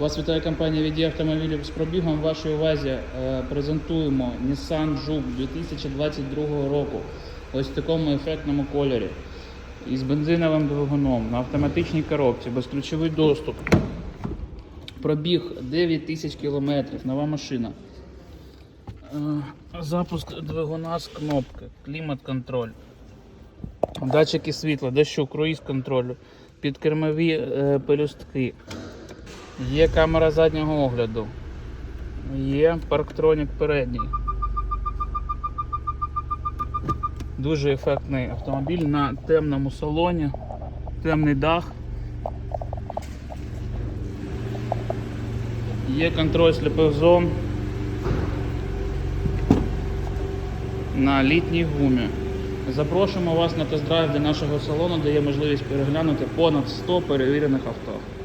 Вас вітає компанія «Віді автомобілів з пробігом. Вашій увазі е, презентуємо Nissan Juke 2022 року. Ось в такому ефектному кольорі. Із бензиновим двигуном на автоматичній коробці, безключовий доступ. Пробіг 9 тисяч кілометрів, нова машина. Е, Запуск двигуна з кнопки, клімат-контроль. Датчики світла, дощу, круїз контролю, підкермові е, пелюстки. Є камера заднього огляду. Є парктронік передній. Дуже ефектний автомобіль на темному салоні, темний дах. Є контроль сліпих зон на літній гумі. Запрошуємо вас на тест-драйв до нашого салону, де є можливість переглянути понад 100 перевірених авто.